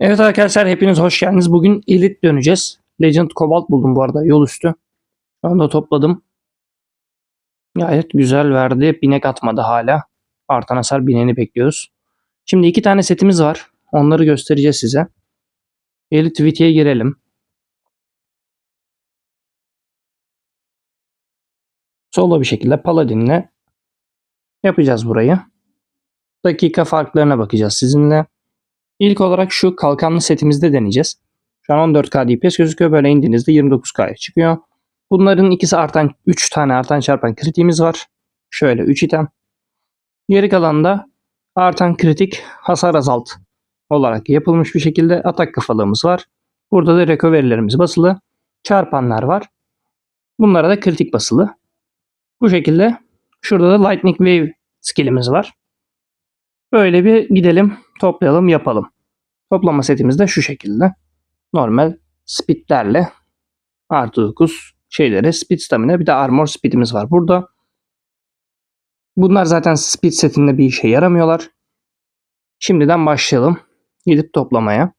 Evet arkadaşlar hepiniz hoş geldiniz. Bugün Elite döneceğiz. Legend Cobalt buldum bu arada yol üstü. Şu anda topladım. Gayet güzel verdi. Binek atmadı hala. Artan hasar bineni bekliyoruz. Şimdi iki tane setimiz var. Onları göstereceğiz size. Elite VT'ye girelim. Solo bir şekilde Paladin'le yapacağız burayı. Dakika farklarına bakacağız sizinle. İlk olarak şu kalkanlı setimizde deneyeceğiz. Şu an 14K DPS gözüküyor. Böyle indiğinizde 29K'ya çıkıyor. Bunların ikisi artan 3 tane artan çarpan kritiğimiz var. Şöyle 3 item. Geri kalan da artan kritik hasar azalt olarak yapılmış bir şekilde atak kafalığımız var. Burada da recovery'lerimiz basılı. Çarpanlar var. Bunlara da kritik basılı. Bu şekilde şurada da lightning wave skillimiz var. Böyle bir gidelim, toplayalım, yapalım. Toplama setimiz de şu şekilde. Normal speedlerle artı 9 şeyleri speed stamina bir de armor speedimiz var burada. Bunlar zaten speed setinde bir işe yaramıyorlar. Şimdiden başlayalım. Gidip toplamaya.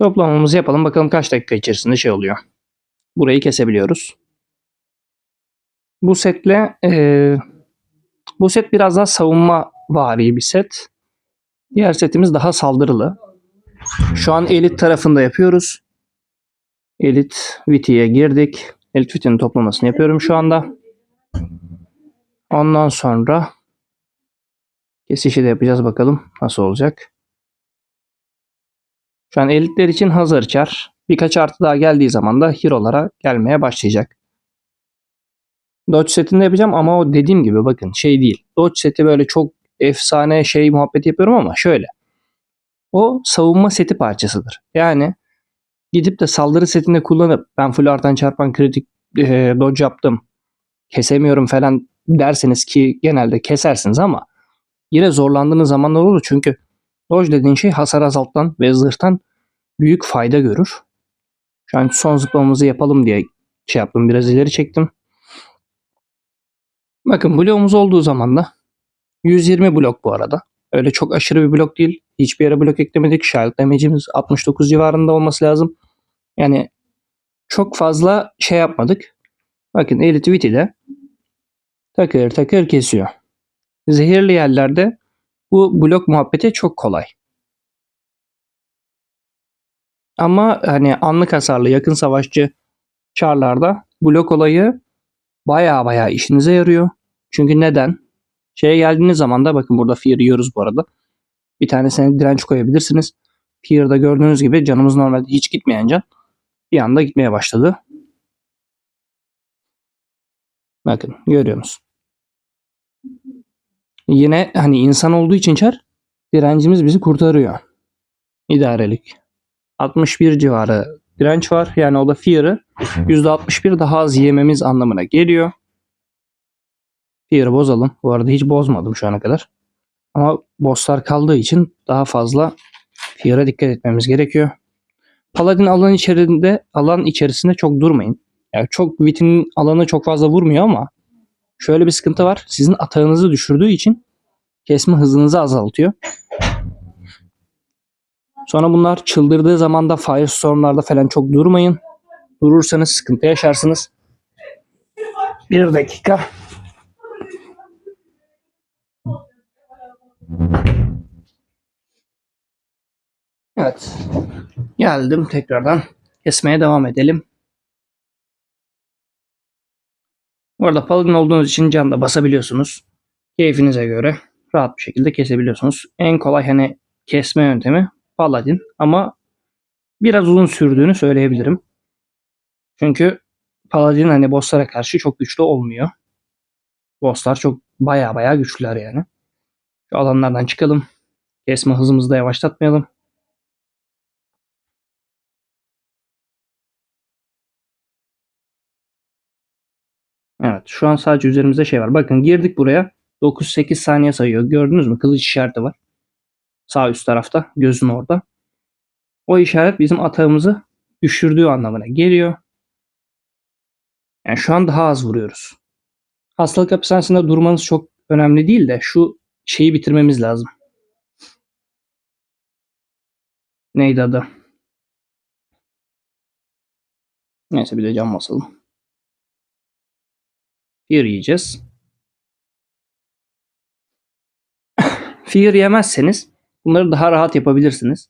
Toplamamızı yapalım. Bakalım kaç dakika içerisinde şey oluyor. Burayı kesebiliyoruz. Bu setle eee, bu set biraz daha savunma vari bir set. Diğer setimiz daha saldırılı. Şu an elit tarafında yapıyoruz. Elit VT'ye girdik. Elit VT'nin toplamasını yapıyorum şu anda. Ondan sonra kesişi de yapacağız bakalım nasıl olacak. Şu an elitler için hazır çar. Birkaç artı daha geldiği zaman da hero'lara gelmeye başlayacak. Dodge setinde yapacağım ama o dediğim gibi bakın şey değil. Dodge seti böyle çok efsane şey muhabbeti yapıyorum ama şöyle. O savunma seti parçasıdır. Yani gidip de saldırı setinde kullanıp ben full çarpan kritik e, dodge yaptım. Kesemiyorum falan derseniz ki genelde kesersiniz ama yine zorlandığınız zamanlar olur çünkü dodge dediğin şey hasar azalttan ve zırhtan büyük fayda görür. Şu an son zıplamamızı yapalım diye şey yaptım biraz ileri çektim. Bakın bloğumuz olduğu zaman da 120 blok bu arada. Öyle çok aşırı bir blok değil. Hiçbir yere blok eklemedik. Shield damage'imiz 69 civarında olması lazım. Yani çok fazla şey yapmadık. Bakın Elite Viti'de takır takır kesiyor. Zehirli yerlerde bu blok muhabbeti çok kolay. Ama hani anlık hasarlı yakın savaşçı çarlarda blok olayı baya baya işinize yarıyor. Çünkü neden? Şeye geldiğiniz zaman da bakın burada fear yiyoruz bu arada. Bir tanesine direnç koyabilirsiniz. Fear'da gördüğünüz gibi canımız normalde hiç gitmeyen can bir anda gitmeye başladı. Bakın görüyor musun? Yine hani insan olduğu için çar direncimiz bizi kurtarıyor. İdarelik. 61 civarı direnç var. Yani o da fear'ı %61 daha az yememiz anlamına geliyor. Fear'ı bozalım. Bu arada hiç bozmadım şu ana kadar. Ama bosslar kaldığı için daha fazla Fear'a dikkat etmemiz gerekiyor. Paladin alan içerisinde alan içerisinde çok durmayın. Yani çok Wit'in alanı çok fazla vurmuyor ama şöyle bir sıkıntı var. Sizin atağınızı düşürdüğü için kesme hızınızı azaltıyor. Sonra bunlar çıldırdığı zaman da Firestorm'larda falan çok durmayın. Durursanız sıkıntı yaşarsınız. Bir dakika. Evet. Geldim tekrardan. Kesmeye devam edelim. Bu arada paladin olduğunuz için can da basabiliyorsunuz. Keyfinize göre rahat bir şekilde kesebiliyorsunuz. En kolay hani kesme yöntemi paladin ama biraz uzun sürdüğünü söyleyebilirim. Çünkü paladin hani bosslara karşı çok güçlü olmuyor. Bosslar çok baya baya güçlüler yani. Şu alanlardan çıkalım. Kesme hızımızı da yavaşlatmayalım. Evet şu an sadece üzerimizde şey var. Bakın girdik buraya. 9-8 saniye sayıyor. Gördünüz mü? Kılıç işareti var. Sağ üst tarafta. Gözün orada. O işaret bizim atağımızı düşürdüğü anlamına geliyor. Yani şu an daha az vuruyoruz. Hastalık hapishanesinde durmanız çok önemli değil de şu şeyi bitirmemiz lazım. Neydi adı? Neyse bir de cam basalım. Fear yiyeceğiz. Fear yemezseniz bunları daha rahat yapabilirsiniz.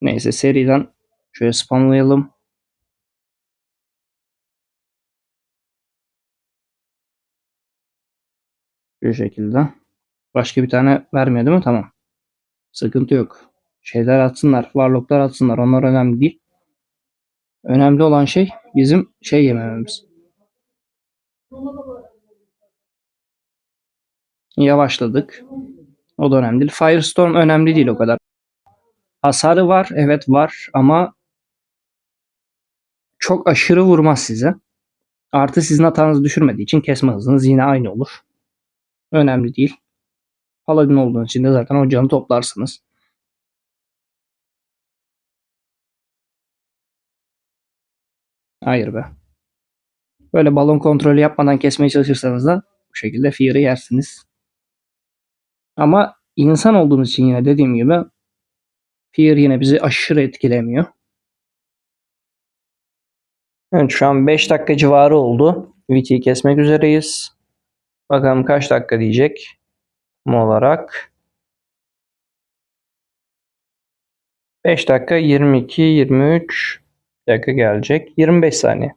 Neyse seriden şöyle spamlayalım. Şu şekilde. Başka bir tane vermiyor değil mi? Tamam. Sıkıntı yok. Şeyler atsınlar. Warlocklar atsınlar. Onlar önemli değil. Önemli olan şey bizim şey yemememiz. Yavaşladık. O da önemli değil. Firestorm önemli değil o kadar. Hasarı var. Evet var ama çok aşırı vurmaz size. Artı sizin hatanızı düşürmediği için kesme hızınız yine aynı olur. Önemli değil. Paladin olduğunuz için de zaten o canı toplarsınız. Hayır be. Böyle balon kontrolü yapmadan kesmeye çalışırsanız da bu şekilde Fear'ı yersiniz. Ama insan olduğumuz için yine dediğim gibi Fear yine bizi aşırı etkilemiyor. Evet şu an 5 dakika civarı oldu. VT'yi kesmek üzereyiz. Bakalım kaç dakika diyecek. Tam olarak 5 dakika 22 23 dakika gelecek. 25 saniye.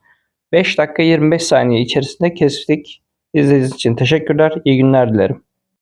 5 dakika 25 saniye içerisinde kestik. İzlediğiniz için teşekkürler. İyi günler dilerim.